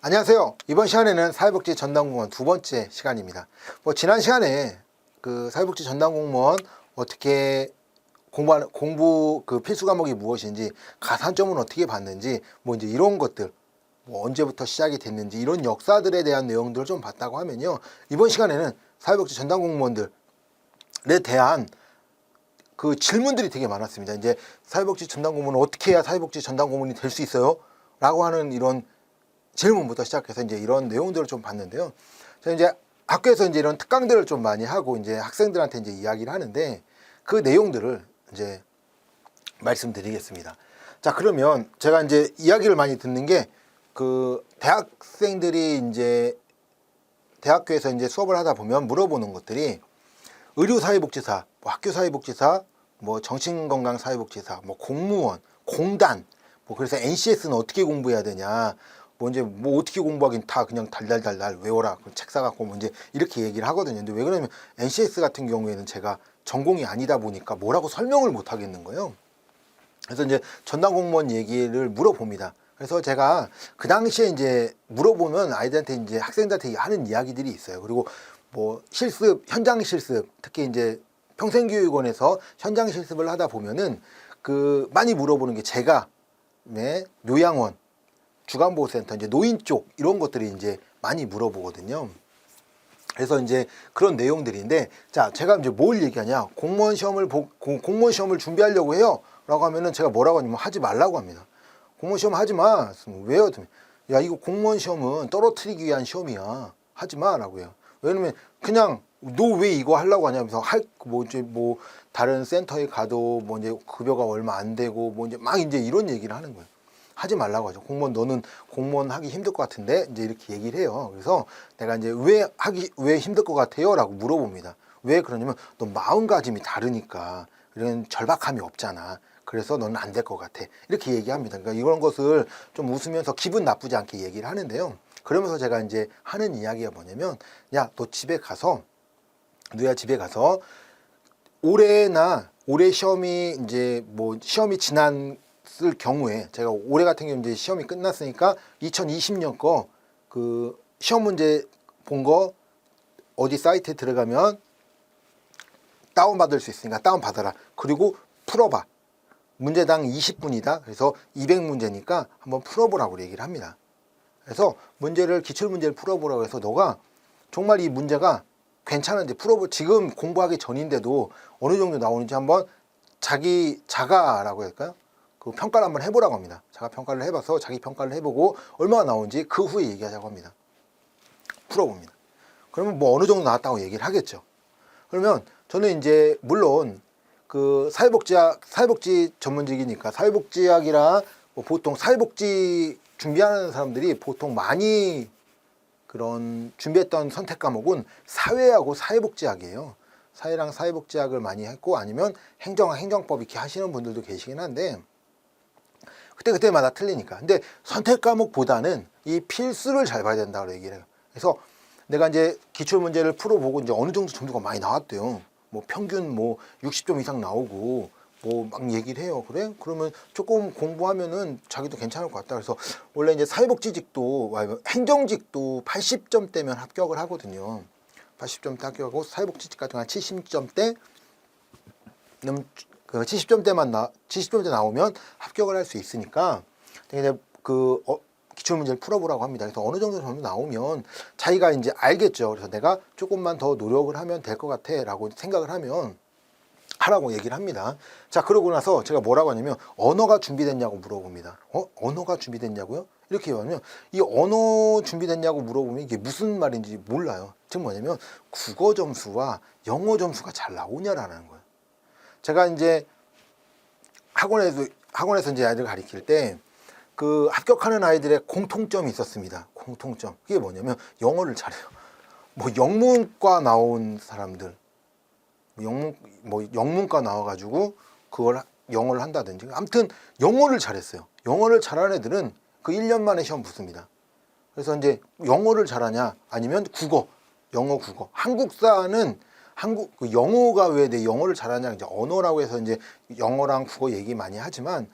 안녕하세요. 이번 시간에는 사회복지 전담공무원 두 번째 시간입니다. 뭐 지난 시간에 그 사회복지 전담공무원 어떻게 공부하는 공부 그 필수 과목이 무엇인지 가산점은 어떻게 받는지 뭐 이제 이런 것들 뭐 언제부터 시작이 됐는지 이런 역사들에 대한 내용들을 좀 봤다고 하면요. 이번 시간에는 사회복지 전담공무원들에 대한 그 질문들이 되게 많았습니다. 이제 사회복지 전담공무원은 어떻게 해야 사회복지 전담공무원이 될 수 있어요? 라고 하는 이런 질문부터 시작해서 이제 이런 내용들을 좀 봤는데요. 저는 이제 학교에서 이제 이런 특강들을 좀 많이 하고 이제 학생들한테 이제 이야기를 하는데 그 내용들을 이제 말씀드리겠습니다. 자, 그러면 제가 이제 이야기를 많이 듣는 게 그 대학생들이 이제 대학교에서 이제 수업을 하다 보면 물어보는 것들이 의료사회복지사, 뭐 학교사회복지사, 뭐 정신건강사회복지사, 뭐 공무원, 공단, 뭐 그래서 NCS는 어떻게 공부해야 되냐, 뭐 이제 뭐 어떻게 공부하긴 다 그냥 달달달달 외워라, 그책 사갖고 뭐 이제 이렇게 얘기를 하거든요. 근데 왜 그러냐면 NCS 같은 경우에는 제가 전공이 아니다 보니까 뭐라고 설명을 못 하겠는 거예요. 그래서 이제 전담 공무원 얘기를 물어봅니다. 그래서 제가 그 당시에 이제 물어보면 아이들한테 이제 학생들한테 하는 이야기들이 있어요. 그리고 뭐 실습, 현장 실습, 특히 이제 평생교육원에서 현장 실습을 하다 보면은 그 많이 물어보는 게 제가 네, 요양원, 주간보호센터, 이제 노인 쪽 이런 것들이 이제 많이 물어보거든요. 그래서 이제 그런 내용들인데 자 제가 이제 뭘 얘기하냐? 공무원 시험을 보, 공, 공무원 시험을 준비하려고 해요 라고 하면은 제가 뭐라고 하냐면 하지 말라고 합니다. 공무원 시험 하지 마. 왜요? 야 이거 공무원 시험은 떨어뜨리기 위한 시험이야. 하지 마 라고 해요. 왜냐면 그냥 너 왜 이거 하려고 하냐면서 할뭐 이제 뭐 다른 센터에 가도 뭐 이제 급여가 얼마 안 되고 뭐 이제 막 이제 이런 얘기를 하는 거예요 하지 말라고 하죠. 공무원 너는 공무원 하기 힘들 것 같은데 이제 이렇게 얘기를 해요. 그래서 내가 이제 왜 하기 왜 힘들 것 같아요?라고 물어봅니다. 왜 그러냐면 너 마음가짐이 다르니까 이런 절박함이 없잖아. 그래서 너는 안 될 것 같아. 이렇게 얘기합니다. 그러니까 이런 것을 좀 웃으면서 기분 나쁘지 않게 얘기를 하는데요. 그러면서 제가 이제 하는 이야기가 뭐냐면 야 너 집에 가서 너야 집에 가서 올해나 올해 시험이 이제 뭐 시험이 지 났을 경우에 제가 올해 같은 경우 이제 시험이 끝났으니까 2020년 거 그 시험 문제 본 거 어디 사이트에 들어가면 다운 받을 수 있으니까 다운 받아라. 그리고 풀어봐. 문제당 20분이다. 그래서 200문제니까 한번 풀어보라고 얘기를 합니다. 그래서 문제를 기출 문제를 풀어보라고 해서 너가 정말 이 문제가 괜찮은지 풀어보 지금 공부하기 전인데도 어느 정도 나오는지 한번 자기 자가라고 할까요? 그 평가를 한번 해보라고 합니다. 자가 평가를 해봐서 자기 평가를 해보고 얼마나 나오는지 그 후에 얘기하자고 합니다. 풀어봅니다. 그러면 뭐 어느 정도 나왔다고 얘기를 하겠죠. 그러면 저는 이제 물론 그 사회복지학 사회복지 전문직이니까 사회복지학이라 뭐 보통 사회복지 준비하는 사람들이 보통 많이 그런 준비했던 선택 과목은 사회하고 사회복지학이에요. 사회랑 사회복지학을 많이 했고 아니면 행정학 행정법 이렇게 하시는 분들도 계시긴 한데 그때 그때마다 틀리니까. 근데 선택 과목보다는 이 필수를 잘 봐야 된다고 얘기를 해요. 그래서 내가 이제 기출 문제를 풀어보고 이제 어느 정도 점수가 많이 나왔대요. 뭐 평균 뭐 60점 이상 나오고 뭐 막 얘기를 해요. 그래? 그러면 조금 공부하면은 자기도 괜찮을 것 같다. 그래서 원래 이제 사회복지직도 와, 행정직도 80점대면 합격을 하거든요. 80점대 합격하고 사회복지직 같은 건 70점대 음, 그 70점대만 나 70점대 나오면 합격을 할 수 있으니까 근데 그 어, 기출 문제를 풀어보라고 합니다. 그래서 어느 정도 점수 나오면 자기가 이제 알겠죠. 그래서 내가 조금만 더 노력을 하면 될 것 같아라고 생각을 하면 하라고 얘기를 합니다. 자, 그러고 나서 제가 뭐라고 하냐면 언어가 준비됐냐고 물어봅니다. 어? 언어가 준비됐냐고요? 이렇게 하면 이 언어 준비됐냐고 물어보면 이게 무슨 말인지 몰라요. 즉 뭐냐면 국어 점수와 영어 점수가 잘 나오냐라는 거예요. 제가 이제 학원에서 학원에서 이제 아이들 가르칠 때 그 합격하는 아이들의 공통점이 있었습니다. 공통점. 그게 뭐냐면 영어를 잘해요. 뭐 영문과 나온 사람들, 영문 뭐 영문과 나와가지고 그걸 하- 영어를 한다든지 아무튼 영어를 잘했어요. 영어를 잘하는 애들은 그 1년 만에 시험 붙습니다. 그래서 이제 영어를 잘하냐 아니면 국어, 영어 국어. 한국사는 한국 그 영어가 왜 내 영어를 잘하냐 이제 언어라고 해서 이제 영어랑 국어 얘기 많이 하지만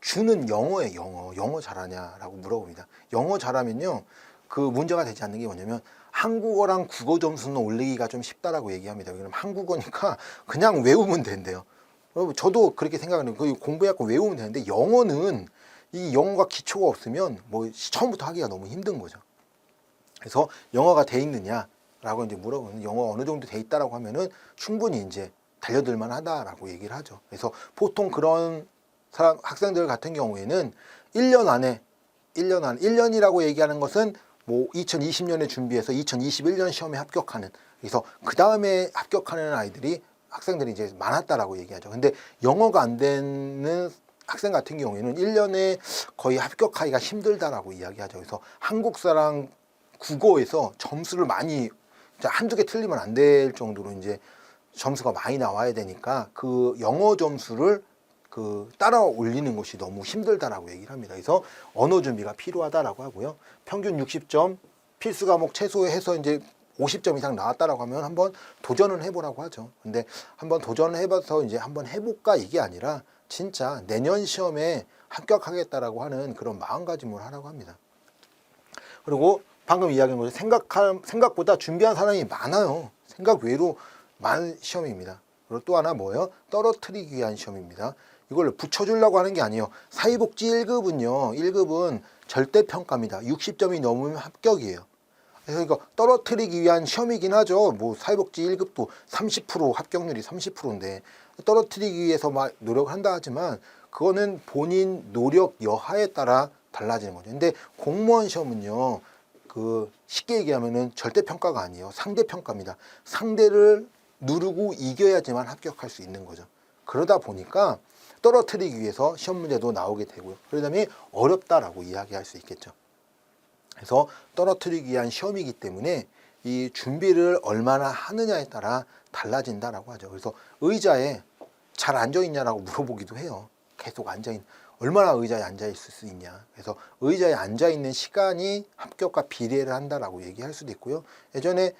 주는 영어에 영어, 영어 잘하냐라고 물어봅니다. 영어 잘하면요, 그 문제가 되지 않는 게 뭐냐면 한국어랑 국어 점수는 올리기가 좀 쉽다라고 얘기합니다. 왜냐면 한국어니까 그냥 외우면 된대요. 어, 저도 그렇게 생각하는 거예요. 공부해갖고 외우면 되는데 영어는 이 영어가 기초가 없으면 뭐 처음부터 하기가 너무 힘든 거죠. 그래서 영어가 돼 있느냐 라고 이제 물어보면 영어 어느 정도 돼 있다라고 하면은 충분히 이제 달려들 만하다라고 얘기를 하죠. 그래서 보통 그런 사람 학생들 같은 경우에는 1년 안에 1년 안 1년이라고 얘기하는 것은 뭐 2020년에 준비해서 2021년 시험에 합격하는 그래서 그 다음에 합격하는 아이들이 학생들이 이제 많았다라고 얘기하죠. 근데 영어가 안 되는 학생 같은 경우에는 1년에 거의 합격하기가 힘들다라고 이야기하죠. 그래서 한국사랑 국어에서 점수를 많이 한두 개 틀리면 안 될 정도로 이제 점수가 많이 나와야 되니까 그 영어 점수를 그 따라 올리는 것이 너무 힘들다라고 얘기를 합니다. 그래서 언어 준비가 필요하다라고 하고요. 평균 60점 필수 과목 최소해서 이제 50점 이상 나왔다라고 하면 한번 도전을 해보라고 하죠. 근데 한번 도전을 해봐서 이제 한번 해볼까 이게 아니라 진짜 내년 시험에 합격하겠다라고 하는 그런 마음가짐을 하라고 합니다. 그리고 방금 이야기한 것처럼 생각할 생각보다 준비한 사람이 많아요. 생각 외로 많은 시험입니다. 그리고 또 하나 뭐예요? 떨어뜨리기 위한 시험입니다. 이걸 붙여주려고 하는 게 아니에요. 사회복지 1급은요. 1급은 절대평가입니다. 60점이 넘으면 합격이에요. 그래서 이거 떨어뜨리기 위한 시험이긴 하죠. 뭐 사회복지 1급도 30% 합격률이 30%인데 떨어뜨리기 위해서 막 노력을 한다 하지만 그거는 본인 노력 여하에 따라 달라지는 거죠. 근데 공무원 시험은요. 그 쉽게 얘기하면은 절대 평가가 아니에요. 상대 평가입니다. 상대를 누르고 이겨야지만 합격할 수 있는 거죠. 그러다 보니까 떨어뜨리기 위해서 시험 문제도 나오게 되고요. 그러다음에 어렵다라고 이야기할 수 있겠죠. 그래서 떨어뜨리기 위한 시험이기 때문에 이 준비를 얼마나 하느냐에 따라 달라진다라고 하죠. 그래서 의자에 잘 앉아 있냐라고 물어보기도 해요. 계속 앉아 있 얼마나 의자에 앉아 있을 수 있냐. 그래서 의자에 앉아 있는 시간이 합격과 비례를 한다라고 얘기할 수도 있고요. 예전에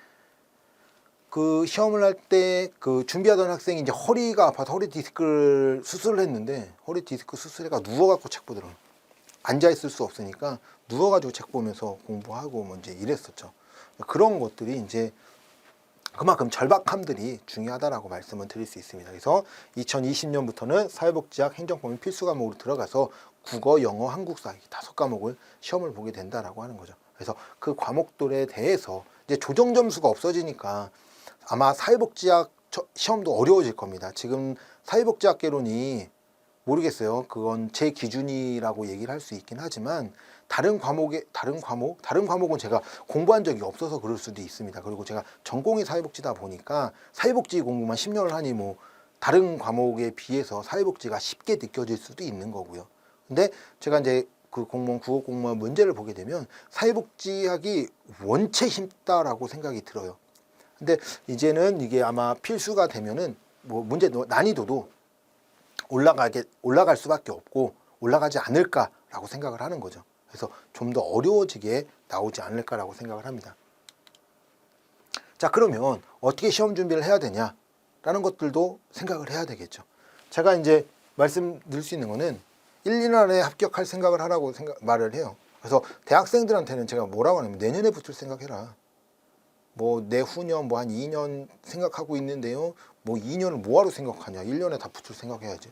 그 시험을 할 때 그 준비하던 학생이 이제 허리가 아파서 허리 디스크를 수술을 했는데 허리 디스크 수술해가 누워갖고 책 보더라고요. 앉아 있을 수 없으니까 누워가지고 책 보면서 공부하고 뭐 이제 이랬었죠. 그런 것들이 이제 그만큼 절박함들이 중요하다라고 말씀을 드릴 수 있습니다. 그래서 2020년부터는 사회복지학 행정법인 필수 과목으로 들어가서 국어, 영어, 한국사 이 다섯 과목을 시험을 보게 된다라고 하는 거죠. 그래서 그 과목들에 대해서 이제 조정 점수가 없어지니까 아마 사회복지학 저- 시험도 어려워질 겁니다. 지금 사회복지학개론이 모르겠어요. 그건 제 기준이라고 얘기를 할 수 있긴 하지만 다른 과목에 다른 과목 다른 과목은 제가 공부한 적이 없어서 그럴 수도 있습니다. 그리고 제가 전공이 사회복지다 보니까 사회복지 공부만 10년을 하니 뭐 다른 과목에 비해서 사회복지가 쉽게 느껴질 수도 있는 거고요. 근데 제가 이제 그 공무원 국어 공무원 문제를 보게 되면 사회복지학이 원체 쉽다라고 생각이 들어요. 근데 이제는 이게 아마 필수가 되면은 뭐 문제 난이도도 올라가게 올라갈 수밖에 없고 올라가지 않을까라고 생각을 하는 거죠. 그래서 좀 더 어려워지게 나오지 않을까라고 생각을 합니다. 자 그러면 어떻게 시험 준비를 해야 되냐라는 것들도 생각을 해야 되겠죠. 제가 이제 말씀드릴 수 있는 거는 1, 2년 안에 합격할 생각을 하라고 생각, 말을 해요. 그래서 대학생들한테는 제가 뭐라고 하냐면 내년에 붙을 생각해라. 뭐 내후년 뭐 한 2년 생각하고 있는데요. 뭐 2년을 뭐하러 생각하냐. 1년에 다 붙을 생각해야지.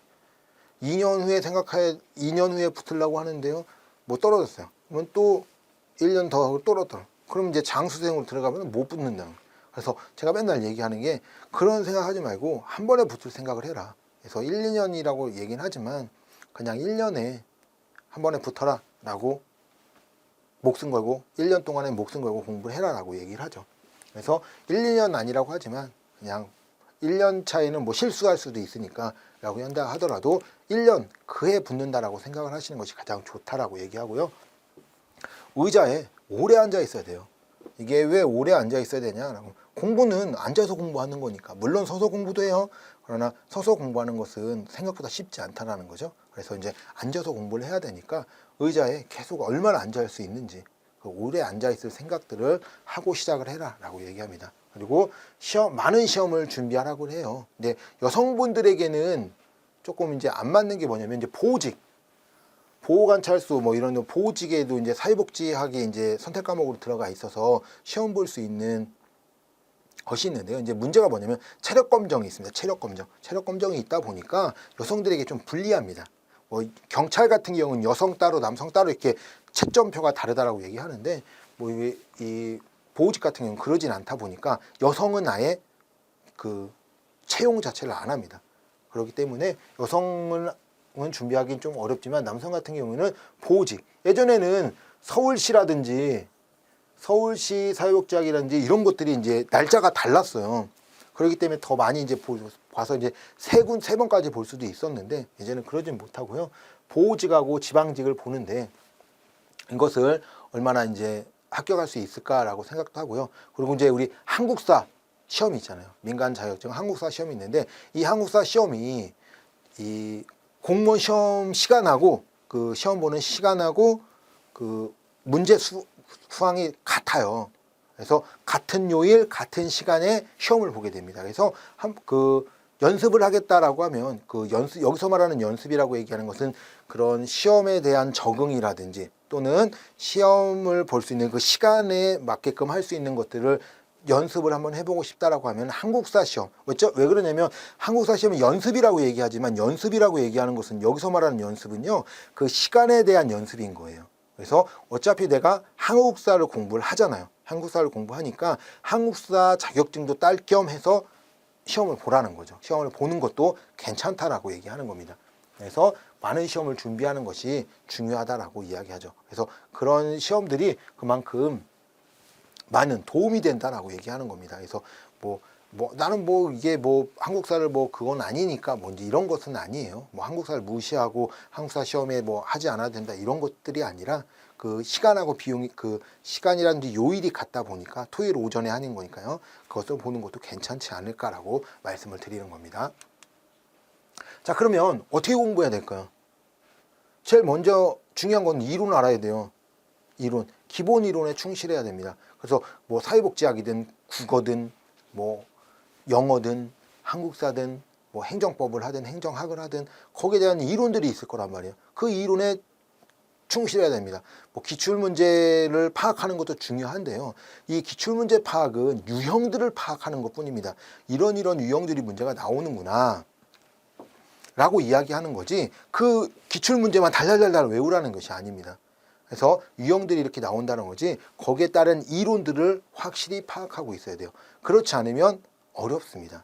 2년 후에 생각해 2년 후에 붙으려고 하는데요. 뭐 떨어졌어요. 그러면 또 1년 더 떨어져. 그럼 이제 장수생으로 들어가면 못 붙는다. 그래서 제가 맨날 얘기하는 게 그런 생각하지 말고 한 번에 붙을 생각을 해라. 그래서 1, 2년이라고 얘기는 하지만 그냥 1년에 한 번에 붙어라 라고 목숨 걸고 1년 동안에 목숨 걸고 공부를 해라 라고 얘기를 하죠. 그래서 1, 2년 아니라고 하지만 그냥 1년 차이는 뭐 실수할 수도 있으니까 라고 한다 하더라도 1년 그해 붙는다라고 생각을 하시는 것이 가장 좋다라고 얘기하고요. 의자에 오래 앉아 있어야 돼요. 이게 왜 오래 앉아 있어야 되냐라고 공부는 앉아서 공부하는 거니까 물론 서서 공부도 해요. 그러나 서서 공부하는 것은 생각보다 쉽지 않다라는 거죠. 그래서 이제 앉아서 공부를 해야 되니까 의자에 계속 얼마나 앉아 있을 수 있는지 그 오래 앉아 있을 생각들을 하고 시작을 해라 라고 얘기합니다. 그리고 시험 많은 시험을 준비하라고 해요. 근데 여성분들에게는 조금 이제 안 맞는 게 뭐냐면 이제 보직 보호관찰소 뭐 이런 보호직에도 이제 사회복지학이 이제 선택 과목으로 들어가 있어서 시험 볼 수 있는 것이 있는데요. 이제 문제가 뭐냐면 체력 검정이 있습니다. 체력 검정. 체력 검정이 있다 보니까 여성들에게 좀 불리합니다. 뭐 경찰 같은 경우는 여성 따로 남성 따로 이렇게 채점표가 다르다라고 얘기하는데 뭐이 보호직 같은 경우는 그러진 않다 보니까 여성은 아예 그 채용 자체를 안 합니다. 그렇기 때문에 여성은 은 준비하기는 좀 어렵지만 남성 같은 경우에는 보호직 예전에는 서울시라든지 서울시 사회복지학이라든지 이런 것들이 이제 날짜가 달랐어요. 그렇기 때문에 더 많이 이제 보- 봐서 이제 세 군 세 번까지 볼 수도 있었는데 이제는 그러진 못하고요. 보호직하고 지방직을 보는데 이것을 얼마나 이제 합격할 수 있을까라고 생각도 하고요. 그리고 이제 우리 한국사 시험이 있잖아요. 민간 자격증 한국사 시험이 있는데 이 한국사 시험이 이 공무원 시험 시간하고 그 시험 보는 시간하고 그 문제 수, 수항이 같아요. 그래서 같은 요일 같은 시간에 시험을 보게 됩니다. 그래서 한 그 연습을 하겠다라고 하면 그 연습 여기서 말하는 연습이라고 얘기하는 것은 그런 시험에 대한 적응이라든지 또는 시험을 볼 수 있는 그 시간에 맞게끔 할 수 있는 것들을 연습을 한번 해보고 싶다라고 하면 한국사 시험 왜죠? 왜 그러냐면 한국사 시험은 연습이라고 얘기하지만 연습이라고 얘기하는 것은 여기서 말하는 연습은요 그 시간에 대한 연습인 거예요. 그래서 어차피 내가 한국사를 공부를 하잖아요. 한국사를 공부하니까 한국사 자격증도 딸 겸 해서 시험을 보라는 거죠. 시험을 보는 것도 괜찮다라고 얘기하는 겁니다. 그래서 많은 시험을 준비하는 것이 중요하다라고 이야기하죠. 그래서 그런 시험들이 그만큼 많은 도움이 된다라고 얘기하는 겁니다. 그래서 뭐, 뭐 나는 뭐 이게 뭐 한국사를 뭐 그건 아니니까 뭔지 이런 것은 아니에요. 뭐 한국사를 무시하고 한국사 시험에 뭐 하지 않아도 된다 이런 것들이 아니라 그 시간하고 비용이 그 시간이라든지 요일이 같다 보니까 토요일 오전에 하는 거니까요. 그것을 보는 것도 괜찮지 않을까라고 말씀을 드리는 겁니다. 자 그러면 어떻게 공부해야 될까요? 제일 먼저 중요한 건 이론 알아야 돼요. 이론 기본 이론에 충실해야 됩니다. 그래서 뭐 사회복지학이든 국어든 뭐 영어든 한국사든 뭐 행정법을 하든 행정학을 하든 거기에 대한 이론들이 있을 거란 말이에요. 그 이론에 충실해야 됩니다. 뭐 기출 문제를 파악하는 것도 중요한데요. 이 기출 문제 파악은 유형들을 파악하는 것 뿐입니다. 이런 이런 유형들이 문제가 나오는구나. 라고 이야기하는 거지 그 기출 문제만 달달달달 외우라는 것이 아닙니다. 그래서 유형들이 이렇게 나온다는 거지 거기에 따른 이론들을 확실히 파악하고 있어야 돼요. 그렇지 않으면 어렵습니다.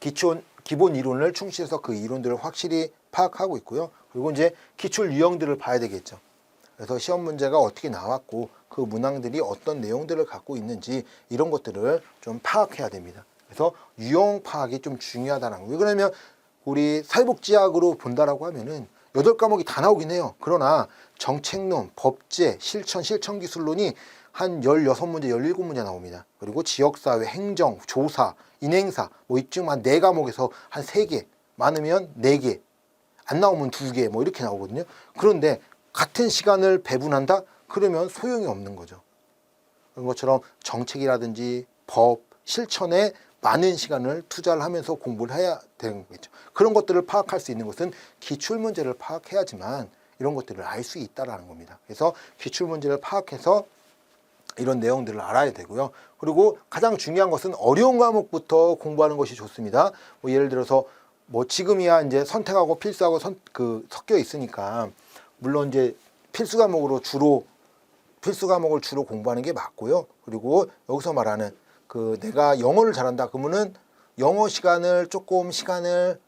기초 기본 이론을 충실해서 그 이론들을 확실히 파악하고 있고요. 그리고 이제 기출 유형들을 봐야 되겠죠. 그래서 시험 문제가 어떻게 나왔고 그 문항들이 어떤 내용들을 갖고 있는지 이런 것들을 좀 파악해야 됩니다. 그래서 유형 파악이 좀 중요하다는 거예요. 왜 그러면 우리 사회복지학으로 본다라고 하면은 여덟 과목이 다 나오긴 해요. 그러나 정책론, 법제, 실천, 실천 기술론이 한 16문제, 17문제 나옵니다. 그리고 지역사회, 행정, 조사, 인행사, 뭐 이쯤 한 네 과목에서 한 세 개, 많으면 네 개, 안 나오면 두 개, 뭐 이렇게 나오거든요. 그런데 같은 시간을 배분한다? 그러면 소용이 없는 거죠. 그런 것처럼 정책이라든지 법, 실천에 많은 시간을 투자를 하면서 공부를 해야 되는 거겠죠. 그런 것들을 파악할 수 있는 것은 기출 문제를 파악해야지만 이런 것들을 알 수 있다라는 겁니다. 그래서 기출 문제를 파악해서 이런 내용들을 알아야 되고요. 그리고 가장 중요한 것은 어려운 과목부터 공부하는 것이 좋습니다. 뭐 예를 들어서 뭐 지금이야 이제 선택하고 필수하고 선, 그 섞여 있으니까 물론 이제 필수 과목으로 주로 필수 과목을 주로 공부하는 게 맞고요. 그리고 여기서 말하는 그 내가 영어를 잘한다 그러면은 영어 시간을 조금 시간을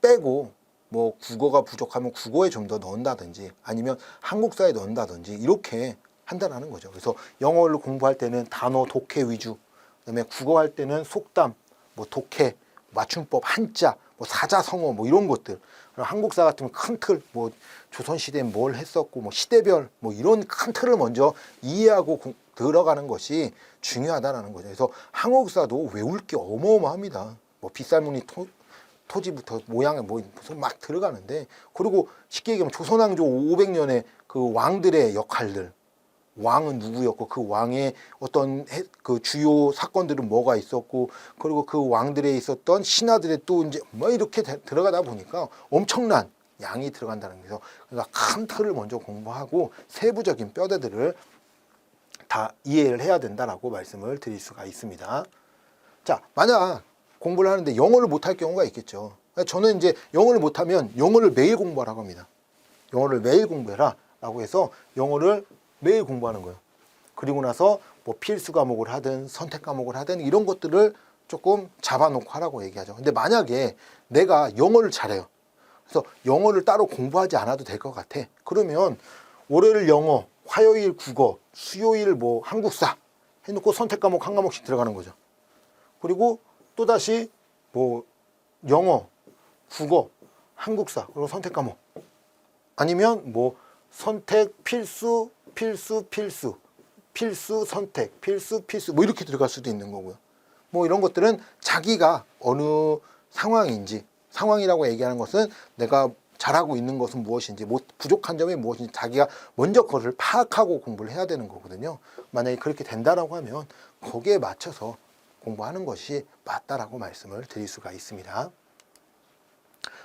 빼고 뭐 국어가 부족하면 국어에 좀 더 넣는다든지 아니면 한국사에 넣는다든지 이렇게 한다라는 거죠. 그래서 영어를 공부할 때는 단어 독해 위주, 그다음에 국어 할 때는 속담, 뭐 독해, 맞춤법, 한자, 뭐 사자성어 뭐 이런 것들. 한국사 같으면 큰 틀, 뭐 조선 시대에 뭘 했었고, 뭐 시대별, 뭐 이런 큰 틀을 먼저 이해하고 공- 들어가는 것이 중요하다라는 거죠. 그래서 한국사도 외울 게 어마어마합니다. 뭐 빗살무늬 토, 토지부터 모양에 뭐 무슨 막 들어가는데 그리고 쉽게 얘기하면 조선왕조 500년의 그 왕들의 역할들 왕은 누구였고 그 왕의 어떤 해- 그 주요 사건들은 뭐가 있었고 그리고 그 왕들에 있었던 신하들의 또 이제 뭐 이렇게 대- 들어가다 보니까 엄청난 양이 들어간다는 거죠. 그러니까 큰 틀을 먼저 공부하고 세부적인 뼈대들을 다 이해를 해야 된다라고 말씀을 드릴 수가 있습니다. 자, 만약 공부를 하는데 영어를 못할 경우가 있겠죠. 저는 이제 영어를 못하면 영어를 매일 공부하라고 합니다. 영어를 매일 공부해라 라고 해서 영어를 매일 공부하는 거예요. 그리고 나서 뭐 필수 과목을 하든 선택 과목을 하든 이런 것들을 조금 잡아놓고 하라고 얘기하죠. 근데 만약에 내가 영어를 잘해요. 그래서 영어를 따로 공부하지 않아도 될 것 같아. 그러면 월요일 영어, 화요일 국어, 수요일 뭐 한국사 해놓고 선택 과목 한 과목씩 들어가는 거죠. 그리고 또 다시 뭐 영어, 국어, 한국사 그리고 선택 과목 아니면 뭐 선택 필수 필수 필수 필수 선택 필수 필수 뭐 이렇게 들어갈 수도 있는 거고요. 뭐 이런 것들은 자기가 어느 상황인지 상황이라고 얘기하는 것은 내가 잘하고 있는 것은 무엇인지 못 부족한 점이 무엇인지 자기가 먼저 그것을 파악하고 공부를 해야 되는 거거든요. 만약에 그렇게 된다라고 하면 거기에 맞춰서 공부하는 것이 맞다라고 말씀을 드릴 수가 있습니다.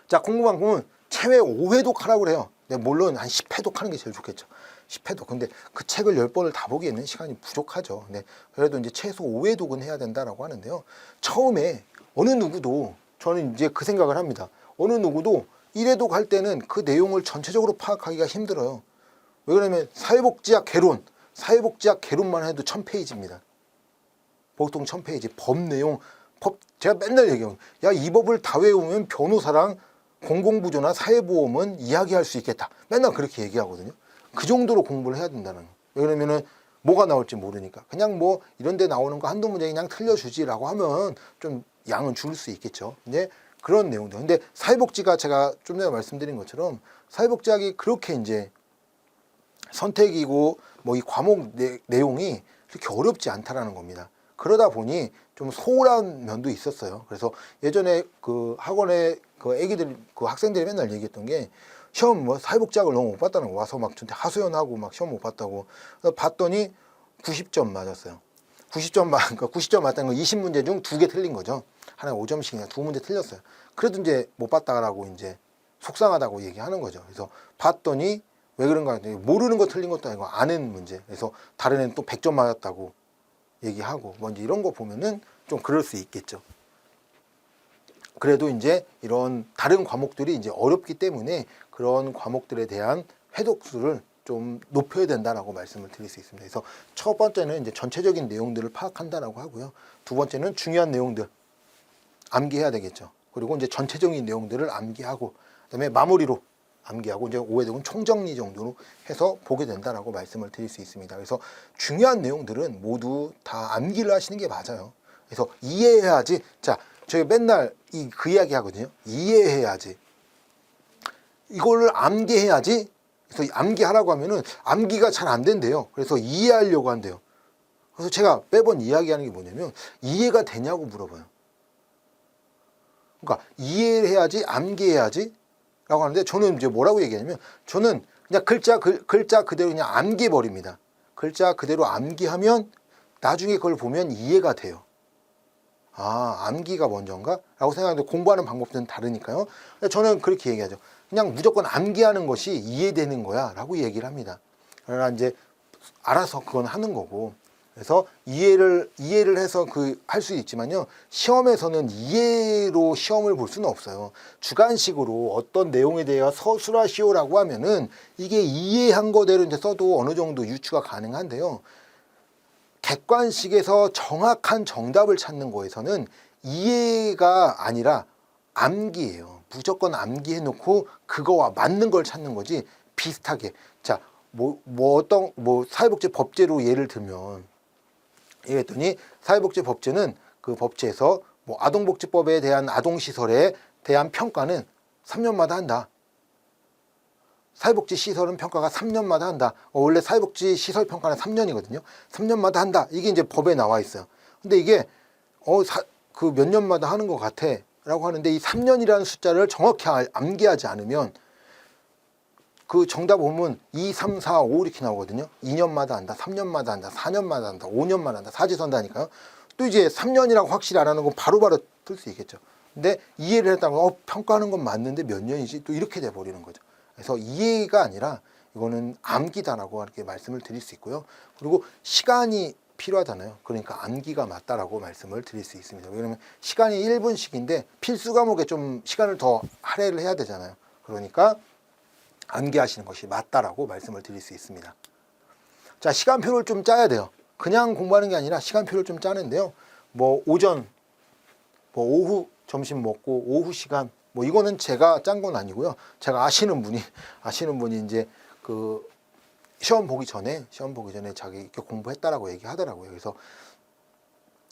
자, 공부만큼은 최외 5회독 하라고 그래요. 네, 물론 한 10회독 하는 게 제일 좋겠죠. 10회독. 근데 그 책을 10번을 다 보기에는 시간이 부족하죠. 네, 그래도 이제 최소 5회독은 해야 된다라고 하는데요. 처음에 어느 누구도 저는 이제 그 생각을 합니다. 어느 누구도 1회독 할 때는 그 내용을 전체적으로 파악하기가 힘들어요. 왜 그러냐면 사회복지학 개론, 사회복지학 개론만 해도 1000페이지입니다. 보통 1000페이지 법 내용 법 제가 맨날 얘기해요. 야, 이 법을 다 외우면 변호사랑 공공부조나 사회보험은 이야기할 수 있겠다. 맨날 그렇게 얘기하거든요. 그 정도로 공부를 해야 된다는 거예요. 왜 그러면은 뭐가 나올지 모르니까. 그냥 뭐 이런 데 나오는 거 한두 문제 그냥 틀려주지라고 하면 좀 양은 줄일 수 있겠죠. 근데 그런 내용들. 근데 사회복지가 제가 좀 전에 말씀드린 것처럼 사회복지학이 그렇게 이제 선택이고 뭐 이 과목 내, 내용이 그렇게 어렵지 않다라는 겁니다. 그러다 보니 좀 소홀한 면도 있었어요. 그래서 예전에 그 학원에 그 애기들 그 학생들이 맨날 얘기했던 게 시험 뭐 사회복지학을 너무 못 봤다는 거 와서 막 저한테 하소연하고 막 시험 못 봤다고 봤더니 90점 맞았어요. 90점 맞, 그러니까 90점 맞다는 건 20문제 중 두 개 틀린 거죠. 하나 5점씩이나 두 문제 틀렸어요. 그래도 이제 못 봤다라고 이제 속상하다고 얘기하는 거죠. 그래서 봤더니 왜 그런가 했더니 모르는 거 틀린 것도 아니고 아는 문제. 그래서 다른 애는 또 100점 맞았다고 얘기하고 뭐 이제 이런 거 보면은 좀 그럴 수 있겠죠. 그래도 이제 이런 다른 과목들이 이제 어렵기 때문에 그런 과목들에 대한 회독수를 좀 높여야 된다라고 말씀을 드릴 수 있습니다. 그래서 첫 번째는 이제 전체적인 내용들을 파악한다라고 하고요. 두 번째는 중요한 내용들 암기해야 되겠죠. 그리고 이제 전체적인 내용들을 암기하고 그다음에 마무리로 암기하고 이제 오해독은 총정리 정도로 해서 보게 된다라고 말씀을 드릴 수 있습니다. 그래서 중요한 내용들은 모두 다 암기를 하시는 게 맞아요. 그래서 이해해야지. 자, 저희 맨날 이 그 이야기 하거든요. 이해해야지. 이거를 암기해야지. 그래서 암기하라고 하면은 암기가 잘 안 된대요. 그래서 이해하려고 한대요. 그래서 제가 매번 이야기하는 게 뭐냐면 이해가 되냐고 물어봐요. 그러니까 이해를 해야지 암기해야지 라고 하는데 저는 이제 뭐라고 얘기하냐면 저는 그냥 글자 글, 글자 그대로 그냥 암기 버립니다. 글자 그대로 암기하면 나중에 그걸 보면 이해가 돼요. 아, 암기가 먼저인가? 라고 생각하는데 공부하는 방법들은 다르니까요. 저는 그렇게 얘기하죠. 그냥 무조건 암기하는 것이 이해되는 거야. 라고 얘기를 합니다. 그러나 이제 알아서 그건 하는 거고. 그래서 이해를, 이해를 해서 그 할 수 있지만요. 시험에서는 이해로 시험을 볼 수는 없어요. 주관식으로 어떤 내용에 대해 서술하시오라고 하면은 이게 이해한 거대로 이제 써도 어느 정도 유추가 가능한데요. 객관식에서 정확한 정답을 찾는 거에서는 이해가 아니라 암기예요. 무조건 암기해 놓고 그거와 맞는 걸 찾는 거지 비슷하게. 자, 뭐, 뭐 어떤 뭐 사회복지 법제로 예를 들면 이랬더니 사회복지 법제는 그 법제에서 뭐 아동복지법에 대한 아동시설에 대한 평가는 3년마다 한다. 사회복지 시설은 평가가 3년마다 한다. 어, 원래 사회복지 시설 평가는 3년이거든요. 3년마다 한다. 이게 이제 법에 나와 있어요. 근데 이게 어, 그 몇 년마다 하는 것 같아. 라고 하는데 이 3년이라는 숫자를 정확히 알- 암기하지 않으면 그 정답 보면 2, 3, 4, 5 이렇게 나오거든요. 2년마다 한다, 3년마다 한다, 4년마다 한다, 5년마다 한다, 사지선다니까요. 또 이제 3년이라고 확실히 안 하는 건 바로바로 틀수 있겠죠. 근데 이해를 했다면 어, 평가하는 건 맞는데 몇 년이지 또 이렇게 돼 버리는 거죠. 그래서 이해가 아니라 이거는 암기다라고 이렇게 말씀을 드릴 수 있고요. 그리고 시간이 필요하잖아요. 그러니까 암기가 맞다라고 말씀을 드릴 수 있습니다. 왜냐면 시간이 1분씩인데 필수 과목에 좀 시간을 더 할애를 해야 되잖아요. 그러니까 암기하시는 것이 맞다라고 말씀을 드릴 수 있습니다. 자, 시간표를 좀 짜야 돼요. 그냥 공부하는 게 아니라 시간표를 좀 짜는데요. 뭐 오전, 뭐 오후 점심 먹고 오후 시간 뭐 이거는 제가 짠 건 아니고요. 제가 아시는 분이 아시는 분이 이제 그 시험 보기 전에 시험 보기 전에 자기 이렇게 공부했다라고 얘기하더라고요. 그래서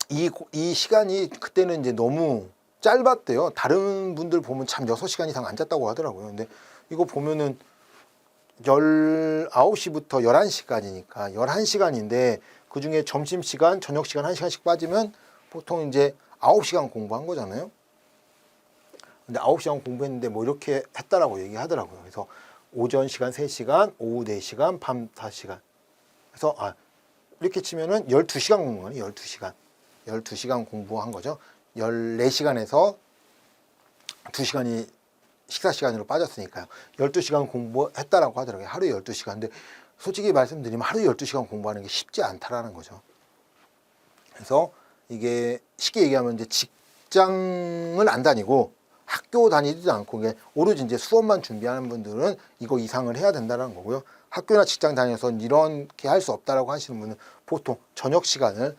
이, 고- 이 시간이 그때는 이제 너무 짧았대요. 다른 분들 보면 참 6시간 이상 안 잤다고 하더라고요. 근데 이거 보면은 19시부터 11시까지니까 11시간인데 그 중에 점심시간, 저녁시간 1시간씩 빠지면 보통 이제 9시간 공부한 거잖아요. 근데 9시간 공부했는데 뭐 이렇게 했다라고 얘기하더라고요. 그래서 오전 시간 3시간, 오후 4시간, 밤 4시간. 그래서 아, 이렇게 치면은 12시간 공부하네, 12시간. 12시간 공부한 거죠. 14시간에서 2시간이 식사 시간으로 빠졌으니까요. 12시간 공부했다라고 하더라고요. 하루에 12시간. 근데 솔직히 말씀드리면 하루에 12시간 공부하는 게 쉽지 않다라는 거죠. 그래서 이게 쉽게 얘기하면 이제 직장을 안 다니고 학교 다니지도 않고 이게 오로지 이제 수업만 준비하는 분들은 이거 이상을 해야 된다는 거고요. 학교나 직장 다녀서 이렇게 할 수 없다라고 하시는 분은 보통 저녁 시간을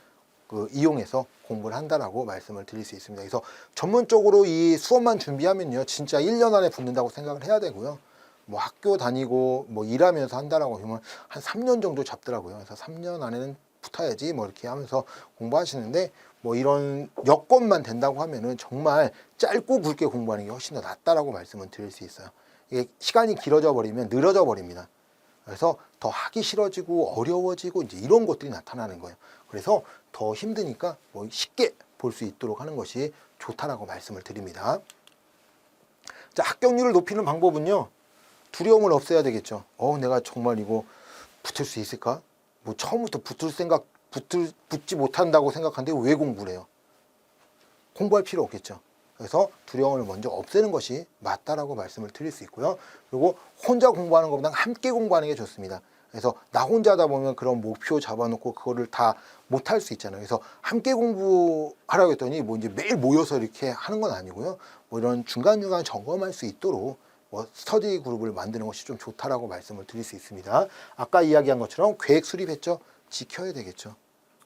그 이용해서 공부를 한다라고 말씀을 드릴 수 있습니다. 그래서 전문적으로 이 수업만 준비하면요, 진짜 1년 안에 붙는다고 생각을 해야 되고요. 뭐 학교 다니고 뭐 일하면서 한다라고 하면 한 3년 정도 잡더라고요. 그래서 3년 안에는 붙어야지 뭐 이렇게 하면서 공부하시는데 뭐 이런 여건만 된다고 하면은 정말 짧고 굵게 공부하는 게 훨씬 더 낫다라고 말씀을 드릴 수 있어요. 이게 시간이 길어져 버리면 늘어져 버립니다. 그래서 더 하기 싫어지고 어려워지고 이제 이런 것들이 나타나는 거예요. 그래서 더 힘드니까 뭐 쉽게 볼 수 있도록 하는 것이 좋다라고 말씀을 드립니다. 자, 합격률을 높이는 방법은요. 두려움을 없애야 되겠죠. 어, 내가 정말 이거 붙을 수 있을까? 뭐 처음부터 붙을 생각 붙을 붙지 못한다고 생각하는데 왜 공부를 해요? 공부할 필요 없겠죠. 그래서 두려움을 먼저 없애는 것이 맞다라고 말씀을 드릴 수 있고요. 그리고 혼자 공부하는 것보다 함께 공부하는 게 좋습니다. 그래서 나 혼자다 보면 그런 목표 잡아놓고 그거를 다 못할 수 있잖아요. 그래서 함께 공부하라고 했더니 뭐 이제 매일 모여서 이렇게 하는 건 아니고요. 뭐 이런 중간중간 점검할 수 있도록 뭐 스터디 그룹을 만드는 것이 좀 좋다라고 말씀을 드릴 수 있습니다. 아까 이야기한 것처럼 계획 수립했죠. 지켜야 되겠죠.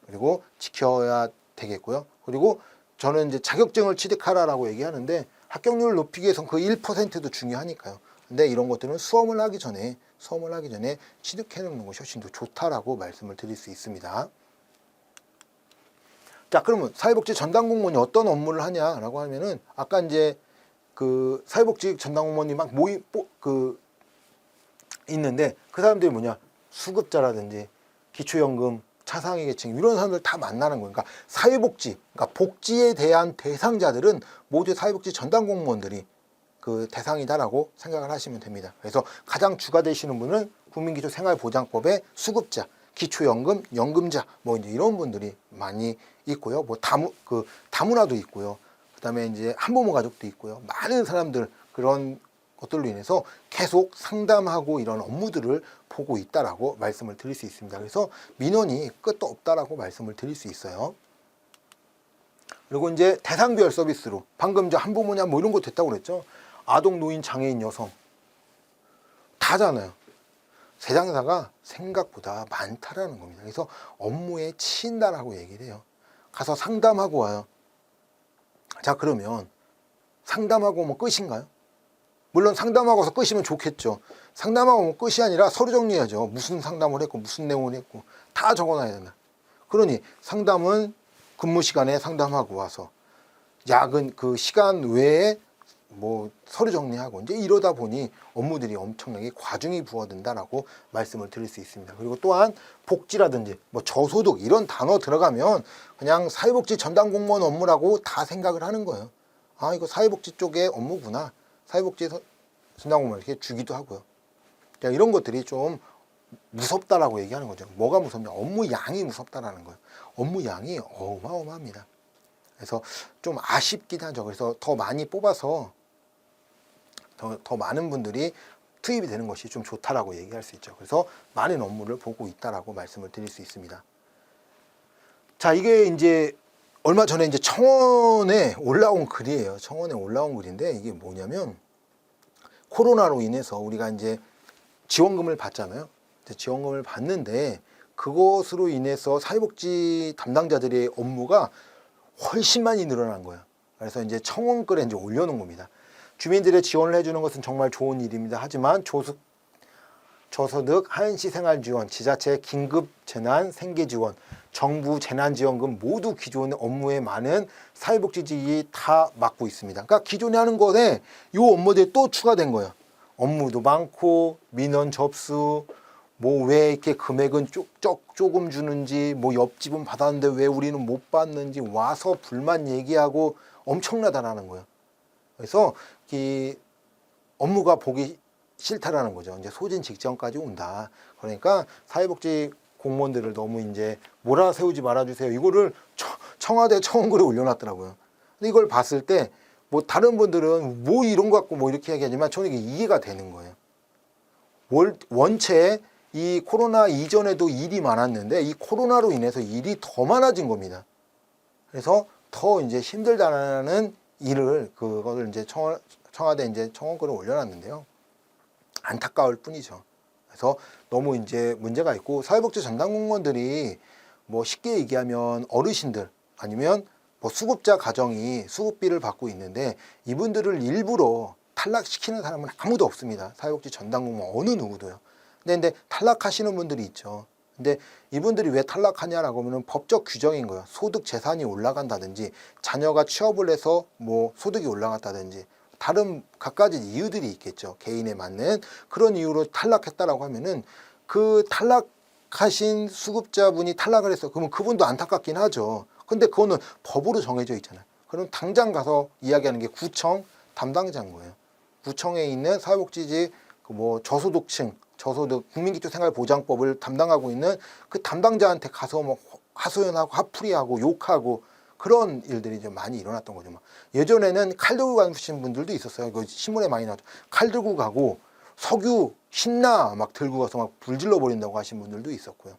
그리고 지켜야 되겠고요. 그리고 저는 이제 자격증을 취득하라라고 얘기하는데 합격률을 높이기 위해서는 그 1%도 중요하니까요. 근데 이런 것들은 수험을 하기 전에 수험을 하기 전에 취득해 놓는 것이 훨씬 더 좋다라고 말씀을 드릴 수 있습니다. 자, 그러면 사회복지 전담 공무원이 어떤 업무를 하냐라고 하면은 아까 이제 그 사회복지 전담 공무원이 막 모이 뽀- 그 있는데 그 사람들이 뭐냐 수급자라든지 기초연금 차상위 계층 이런 사람들 다 만나는 거예요. 그러니까 사회복지, 그러니까 복지에 대한 대상자들은 모두 사회복지 전담 공무원들이 그 대상이다라고 생각을 하시면 됩니다. 그래서 가장 주가 되시는 분은 국민기초생활보장법의 수급자, 기초연금, 연금자 뭐 이제 이런 분들이 많이 있고요. 뭐 다무 그 다문화도 있고요. 그다음에 이제 한부모 가족도 있고요. 많은 사람들 그런 것들로 인해서 계속 상담하고 이런 업무들을 보고 있다라고 말씀을 드릴 수 있습니다. 그래서 민원이 끝도 없다라고 말씀을 드릴 수 있어요. 그리고 이제 대상별 서비스로 방금 저 한부모냐 뭐 이런 거 됐다고 그랬죠. 아동, 노인, 장애인, 여성 다잖아요. 세상사가 생각보다 많다라는 겁니다. 그래서 업무에 치인다라고 얘기를 해요. 가서 상담하고 와요. 자 그러면 상담하고 뭐 끝인가요? 물론 상담하고서 끝이면 좋겠죠. 상담하고 뭐 끝이 아니라 서류 정리해야죠. 무슨 상담을 했고 무슨 내용을 했고 다 적어놔야 된다. 그러니 상담은 근무 시간에 상담하고 와서 야근 그 시간 외에 뭐 서류 정리하고 이제 이러다 보니 업무들이 엄청나게 과중이 부어든다라고 말씀을 드릴 수 있습니다. 그리고 또한 복지라든지 뭐 저소득 이런 단어 들어가면 그냥 사회복지 전담 공무원 업무라고 다 생각을 하는 거예요. 아 이거 사회복지 쪽의 업무구나. 사회복지 서- 전담 공무원 이렇게 주기도 하고요. 자, 이런 것들이 좀 무섭다라고 얘기하는 거죠. 뭐가 무섭냐? 업무 양이 무섭다라는 거예요. 업무 양이 어마어마합니다. 그래서 좀 아쉽긴 하죠. 그래서 더 많이 뽑아서 더, 더 많은 분들이 투입이 되는 것이 좀 좋다라고 얘기할 수 있죠. 그래서 많은 업무를 보고 있다라고 말씀을 드릴 수 있습니다. 자, 이게 이제 얼마 전에 이제 청원에 올라온 글이에요. 청원에 올라온 글인데 이게 뭐냐면 코로나로 인해서 우리가 이제 지원금을 받잖아요. 지원금을 받는데 그것으로 인해서 사회복지 담당자들의 업무가 훨씬 많이 늘어난 거예요. 그래서 이제 청원글에 이제 올려놓은 겁니다. 주민들의 지원을 해주는 것은 정말 좋은 일입니다. 하지만 조숙 저소득 한시 생활 지원, 지자체 긴급 재난 생계 지원, 정부 재난 지원금 모두 기존 업무에 많은 사회복지직이 다 맡고 있습니다. 그러니까 기존에 하는 것에 요 업무들이 또 추가된 거예요. 업무도 많고 민원 접수, 뭐 왜 이렇게 금액은 쪽, 쪽, 조금 주는지, 뭐 옆집은 받았는데 왜 우리는 못 받는지 와서 불만 얘기하고 엄청나다라는 거예요. 그래서 이 업무가 보기 싫다라는 거죠. 이제 소진 직전까지 온다. 그러니까 사회복지 공무원들을 너무 이제 몰아세우지 말아주세요. 이거를 청- 청와대 청원글에 올려놨더라고요. 근데 이걸 봤을 때 뭐 다른 분들은 뭐 이런 거 갖고 뭐 이렇게 얘기하지만 저는 이게 이해가 되는 거예요. 월, 원체 이 코로나 이전에도 일이 많았는데 이 코로나로 인해서 일이 더 많아진 겁니다. 그래서 더 이제 힘들다는 일을 그거를 이제 청와, 청와대 이제 청원글을 올려놨는데요. 안타까울 뿐이죠. 그래서 너무 이제 문제가 있고 사회복지 전담 공무원들이 뭐 쉽게 얘기하면 어르신들 아니면 뭐 수급자 가정이 수급비를 받고 있는데 이분들을 일부러 탈락시키는 사람은 아무도 없습니다. 사회복지 전담 공무원 어느 누구도요. 근데, 근데 탈락하시는 분들이 있죠. 근데 이분들이 왜 탈락하냐라고 하면 법적 규정인 거예요. 소득 재산이 올라간다든지 자녀가 취업을 해서 뭐 소득이 올라갔다든지 다른 갖가지 이유들이 있겠죠. 개인에 맞는 그런 이유로 탈락했다라고 하면은 그 탈락하신 수급자분이 탈락을 했어. 그러면 그분도 안타깝긴 하죠. 근데 그거는 법으로 정해져 있잖아요. 그럼 당장 가서 이야기하는 게 구청 담당자인 거예요. 구청에 있는 사회복지직 그뭐 저소득층, 저소득 국민기초생활보장법을 담당하고 있는 그 담당자한테 가서 뭐 하소연하고 화풀이하고 욕하고 그런 일들이 좀 많이 일어났던 거죠. 막 예전에는 칼 들고 가신 분들도 있었어요. 그 신문에 많이 나왔죠. 칼 들고 가고 석유 신나 막 들고 가서 막 불질러 버린다고 하신 분들도 있었고요.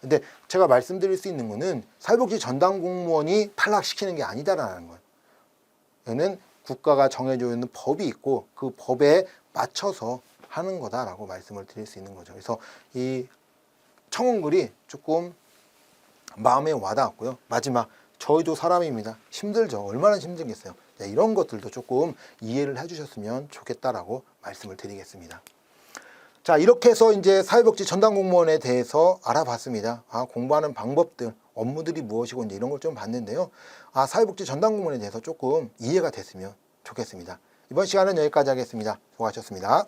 근데 제가 말씀드릴 수 있는 거는 사회복지 전담 공무원이 탈락시키는 게 아니다라는 거예요. 얘는 국가가 정해져 있는 법이 있고 그 법에 맞춰서 하는 거다라고 말씀을 드릴 수 있는 거죠. 그래서 이 청원글이 조금 마음에 와닿았고요. 마지막 저희도 사람입니다. 힘들죠. 얼마나 힘들겠어요. 네, 이런 것들도 조금 이해를 해주셨으면 좋겠다라고 말씀을 드리겠습니다. 자 이렇게 해서 이제 사회복지 전담 공무원에 대해서 알아봤습니다. 아, 공부하는 방법들, 업무들이 무엇이고 이제 이런 걸 좀 봤는데요. 아 사회복지 전담 공무원에 대해서 조금 이해가 됐으면 좋겠습니다. 이번 시간은 여기까지 하겠습니다. 수고하셨습니다.